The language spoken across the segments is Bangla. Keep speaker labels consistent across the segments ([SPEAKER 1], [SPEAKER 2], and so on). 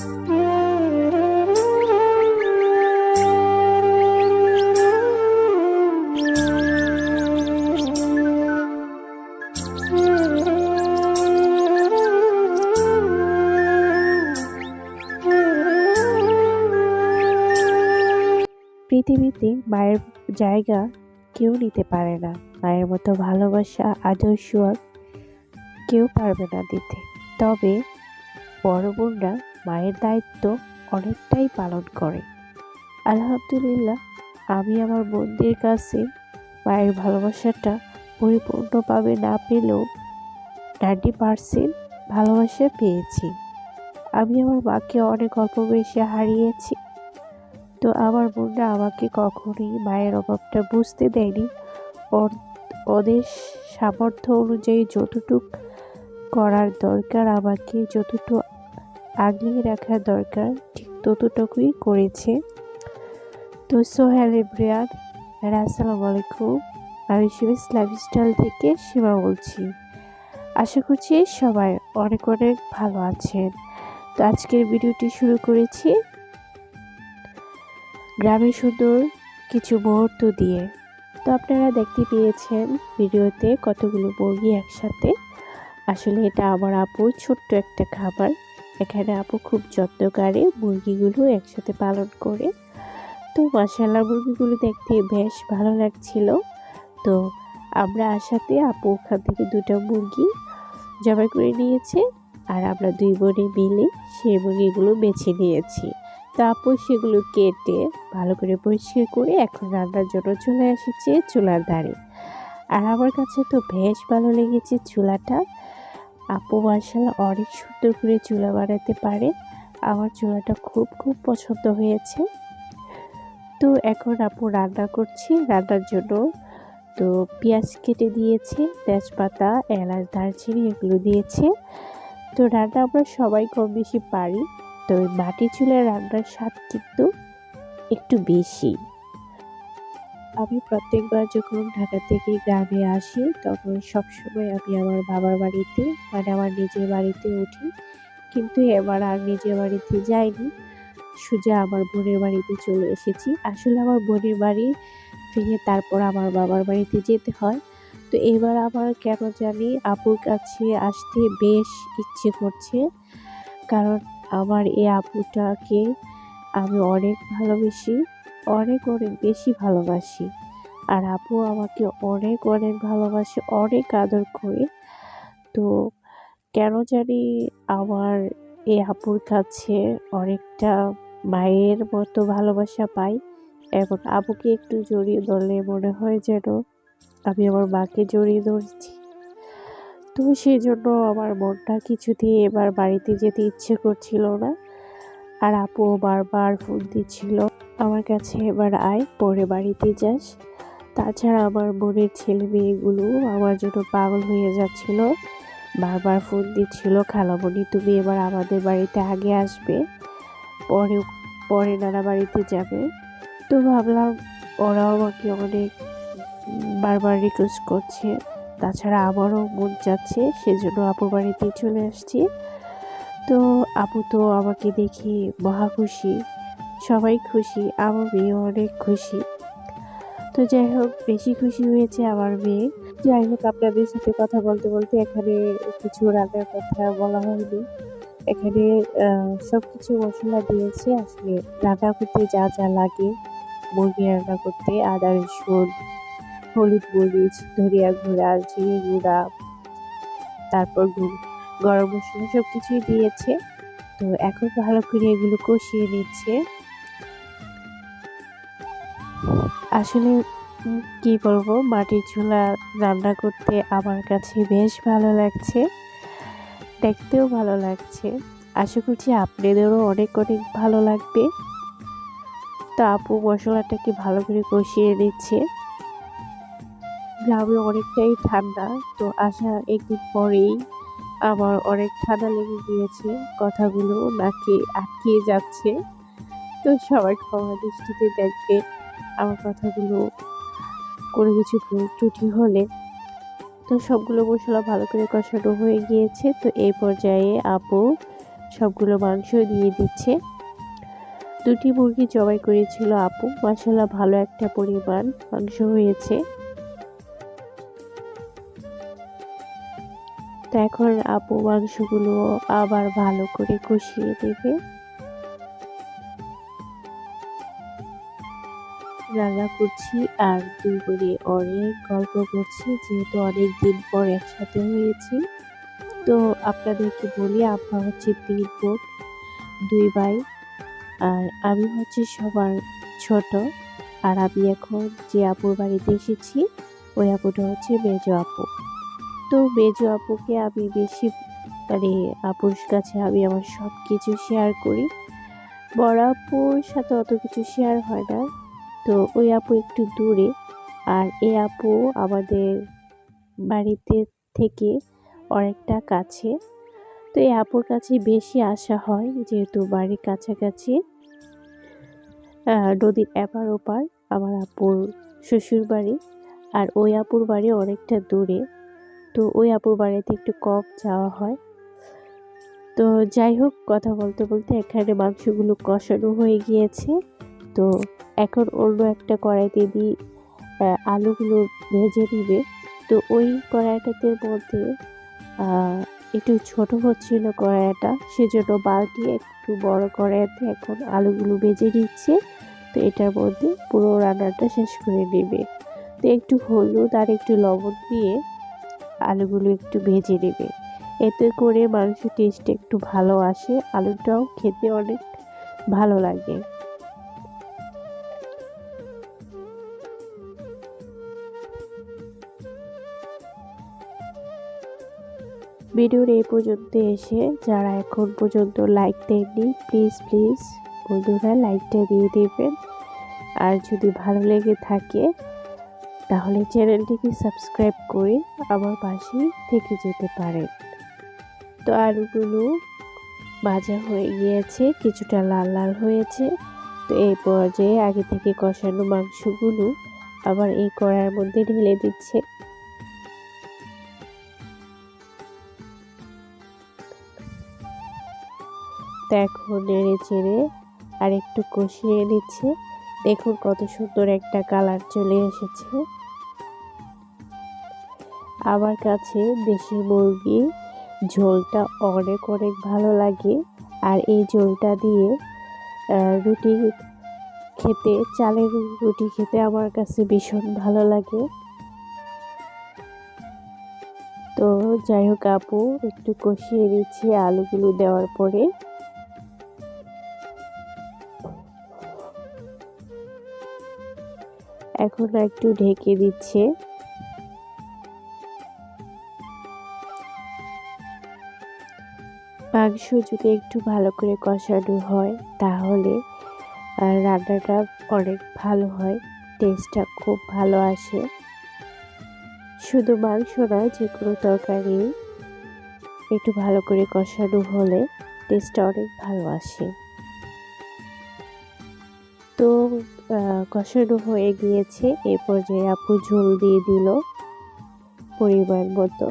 [SPEAKER 1] পৃথিবীতে মায়ের জায়গা কেউ নিতে পারে না। মায়ের মতো ভালোবাসা, আদর্শ কেউ পারবে না দিতে। তবে বড় বোনরা মায়ের দায়িত্ব অনেকটাই পালন করে। আলহামদুলিল্লাহ, আমি আমার বোনদের কাছে মায়ের ভালোবাসাটা পরিপূর্ণভাবে না পেলেও নাইনটি পারসেন্ট ভালোবাসা পেয়েছি। আমি আমার মাকে অনেক অল্প বয়সে হারিয়েছি। তো আমার বোনরা আমাকে কখনোই মায়ের অভাবটা বুঝতে দেয়নি। ওদের সামর্থ্য অনুযায়ী যতটুক করার দরকার আমাকে, যতটুকু আগলিয়ে রাখার দরকার, ঠিক ততটুকুই করেছে। তো সোহেল ইব্রিয়ান আর আসসালামু আলাইকুম। আমি শিবিস লাইফস্টাইল থেকে সীমা বলছি। আশা করছি সবাই অনেক অনেক ভালো আছেন। তো, আজকের ভিডিওটি শুরু করেছি গ্রামের সুন্দর কিছু মুহূর্ত দিয়ে। তো, আপনারা দেখতে পেয়েছেন ভিডিওতে কতগুলো মুরগি একসাথে। আসলে এটা আমার আপুর ছোট্ট একটা খাবার। এখানে আপু খুব যত্ন করে মুরগিগুলো একসাথে পালন করে। তো মশালা মুরগিগুলো দেখতে বেশ ভালো লাগছিল। তো আমরা আসাতে আপু ওখান থেকে দুটো মুরগি জবাই করে নিয়েছে আর আমরা দুই বোনে মিলে সেই মুরগিগুলো বেছে নিয়েছি। তারপর সেগুলো কেটে ভালো করে পরিষ্কার করে এখন রান্নার জন্য চলে এসেছে চুলার ধারে। আর আমার কাছে তো বেশ ভালো লেগেছে চুলাটা। আপু মার্শাল অনেক সুন্দর করে চুলা বানাতে পারে। আমার চুলাটা খুব খুব পছন্দ হয়েছে। তো এখন আপু রান্না করছি রান্নার জন্য। তো পেঁয়াজ কেটে দিয়েছে, তেজপাতা, এলাচ, দারচিনি এগুলো দিয়েছে। তো রান্না আমরা সবাই কম বেশি পারি তো মাটি চুলার রান্নার স্বাদ কিন্তু একটু বেশি। আমি প্রত্যেকবার যখন ঢাকা থেকে গ্রামে আসি, তখন সবসময় আমি আমার বাবার বাড়িতে মানে আমার নিজের বাড়িতে উঠি। কিন্তু এবার আর নিজের বাড়িতে যাইনি। সোজা আমার বোনের বাড়িতে চলে এসেছি। আসলে আমার বোনের বাড়ি ফিরে তারপর আমার বাবার বাড়িতে যেতে হয়। তো এবার আমার কেন জানি আপুর কাছে আসতে বেশ ইচ্ছে করছে। কারণ আমার এই আপুটাকে আমি অনেক ভালোবেসি। অনেক অনেক বেশি ভালোবাসি। আর আপু আমাকে অনেক অনেক ভালোবাসে, অনেক আদর করে। তো কেন জানি আমার এই আপুর কাছে অনেকটা মায়ের মতো ভালোবাসা পাই। এবং আপুকে একটু জড়িয়ে ধরলে মনে হয় যেন আমি আমার মাকে জড়িয়ে ধরছি। তো সেই জন্য আমার মনটা কিছুতেই এবার বাড়িতে যেতে ইচ্ছে করছিল না। আর আপু বারবার ফোন দিচ্ছিল। আমার কাছে এবার আয়, পরে বাড়িতে যাস। তাছাড়া আমার বোনের ছেলে মেয়েগুলো আমার জন্য পাগল হয়ে যাচ্ছিল। বারবার ফোন দিচ্ছিল, খালামণি, তুমি এবার আমাদের বাড়িতে আগে আসবে, পরে পরে নানা বাড়িতে যাবে। তো ভাবলাম, ওরাও আমাকে অনেক বারবার রিকোয়েস্ট করছে। তাছাড়া আমারও মন যাচ্ছে সেজন্য আপুর বাড়িতে চলে আসছি। তো আপু তো আমাকে দেখে মহা খুশি। সবাই খুশি, আমার মেয়ে অনেক খুশি। তো যাই হোক, বেশি খুশি হয়েছে আমার মেয়ে। যাই হোক, আপনাদের সাথে কথা বলতে বলতে এখানে কিছু রান্নার কথা বলা হয়নি। এখানে সব কিছু মশলা দিয়েছে। আসলে রান্না করতে যা যা লাগে, মুরগি রান্না করতে, আদা, রসুন, হলুদ মরিচ ধরিয়া গুঁড়া, জিরে গুঁড়া, তারপর গরম মশলা সব কিছুই দিয়েছে। তো এখন ভালো করে এগুলো কষিয়ে নিচ্ছে। আসলে কি বলব, মাটির চুলা রান্না করতে আমার কাছে বেশ ভালো লাগছে, দেখতেও ভালো লাগছে। আশা করছি আপনাদেরও অনেক অনেক ভালো লাগবে। তো আপু মশলাটাকে ভালো করে কষিয়ে নিচ্ছে। গ্রামে অনেকটাই ঠান্ডা, তো আসা একদিন পরেই আমার অনেক ঠান্ডা লেগে গিয়েছে, কথাগুলো নাকি আটকে যাচ্ছে। তো সবাই ক্ষমা দৃষ্টিতে দেখবে আমার কথাগুলো কোনো কিছু ত্রুটি হলে তো সবগুলো মশলা ভালো করে কষানো হয়ে গিয়েছে। তো এই পর্যায়ে আপু সবগুলো মাংস দিয়ে দিচ্ছে। দুটি মুরগি জবাই করেছিল আপু। মশলা ভালো একটা পরিমাণ মাংস হয়েছে। তো এখন আপু মাংসগুলো আবার ভালো করে কষিয়ে দেবে। রান্না করছি আর দুই করে অনেক গল্প করছি, যেহেতু অনেক দিন পর একসাথে হয়েছি। তো আপনাদেরকে বলি আমরা হচ্ছে তিন বোন, দুই ভাই, আর আমি হচ্ছে সবার ছোট। আর আমি এখন যে আপুর বাড়িতে এসেছি, ওই আপুটা হচ্ছে মেজো আপু। তো মেজো আপুকে আমি বেশি মানে আপুর কাছে আমি আমার সব কিছু শেয়ার করি। বড় আপুর সাথে অত কিছু শেয়ার হয় না। তো ওই আপু একটু দূরে। আর এ আপু আমাদের বাড়িতে থেকে অনেকটা কাছে। তো এই আপুর কাছে বেশি আসা হয়, যেহেতু বাড়ির কাছাকাছি। নদীর এপার ওপার আমার আপুর শ্বশুর বাড়ি। আর ওই আপুর বাড়ি অনেকটা দূরে। তো ওই আপুর বাড়িতে একটু কম যাওয়া হয়। তো যাই হোক, কথা বলতে বলতে এখানে মাংসগুলো কষানো হয়ে গিয়েছে। তো এখন অন্য একটা কড়াইতে দিয়ে আলুগুলো ভেজে নিবে। তো ওই কড়াইটাতে মধ্যে একটু ছোট হচ্ছিল কড়াইটা, সেজন্য বালতি একটু বড় কড়াইতে এখন আলুগুলো ভেজে নিচ্ছে। তো এটার মধ্যে পুরো রান্নাটা শেষ করে নেবে। তো একটু হলুদ আর একটু লবণ দিয়ে আলুগুলো একটু ভেজে নেবে। এতে করে মাংস টেস্ট একটু ভালো আসে। আলুটাও খেতে অনেক ভালো লাগে। ভিডিওর এই পর্যন্ত এসে যারা এখন পর্যন্ত লাইক দেননি প্লিজ প্লিজ বন্ধুরা লাইকটা দিয়ে দেবেন। আর যদি ভালো লেগে থাকে, তাহলে চ্যানেলটিকে সাবস্ক্রাইব করে আমার পাশে থেকে যেতে পারেন। তো আলুগুলো ভাজা হয়ে গিয়েছে, কিছুটা লাল লাল হয়েছে। তো এই পর্যায়ে আগে থেকে কষানো মাংসগুলো আবার এই কড়ার মধ্যে ঢেলে দিচ্ছে। তো এখন নেড়ে চেড়ে আর একটু কষিয়ে নিচ্ছে দেখুন কত সুন্দর একটা কালার চলে এসেছে। আমার কাছে দেশি মুরগি ঝোলটা অনেক অনেক ভালো লাগে। আর এই ঝোলটা দিয়ে রুটি খেতে, চালের রুটি খেতে আমার কাছে ভীষণ ভালো লাগে। তো যাই হোক আপু, একটু কষিয়ে দিচ্ছি আলুগুলো দেওয়ার পরে। এখন একটু ঢেকে দিচ্ছে। মাংস যদি একটু ভালো করে কষানো হয়, তাহলে রান্নাটা অনেক ভালো হয় টেস্টটা খুব ভালো আসে। শুধু মাংস না যে কোনো তরকারি একটু ভালো করে কষানো হলে টেস্টটা অনেক ভালো আসে। তো কষানো হয়ে গিয়েছে। এ পর্যায়ে আপু ঝোল দিয়ে দিল পরিমাণ মতো।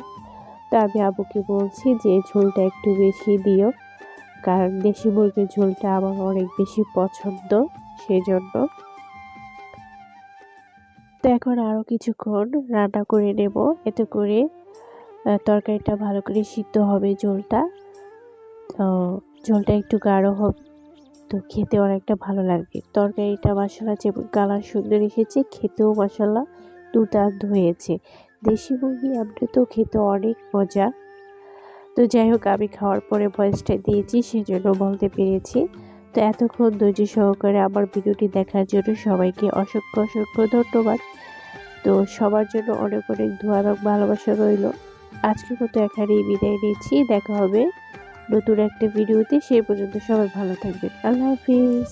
[SPEAKER 1] তো আমি আবুকে বলছি যে, ঝোলটা একটু বেশি দিও। কারণ দেশি মুরগির ঝোলটা আমার অনেক বেশি পছন্দ, সেজন্য। তো এখন আরও কিছুক্ষণ রান্না করে নেব। এতে করে তরকারিটা ভালো করে সিদ্ধ হবে ঝোলটা। তো ঝোলটা একটু গাঢ় হবে। তো খেতে অনেকটা ভালো লাগবে তরকারিটা মশলা যেমন কালার সুন্দর এসেছে, খেতেও মশলা দুর্দান্ত হয়েছে দেশি মুরগি আপনি তো খেতে অনেক মজা। তো যাই হোক, আমি খাওয়ার পরে ভয়েসটা দিয়েছি, সেজন্য বলতে পেরেছি। তো এতক্ষণ ধৈর্য সহকারে আমার ভিডিওটি দেখার জন্য সবাইকে অসংখ্য অসংখ্য ধন্যবাদ। তো সবার জন্য অনেক অনেক ধোয়া ভালোবাসা রইল। আজকের মতো এখানেই বিদায় নিচ্ছি। দেখা হবে নতুন একটা ভিডিওতে সেই পর্যন্ত সবাই ভালো থাকবেন। আল্লাহ হাফিজ।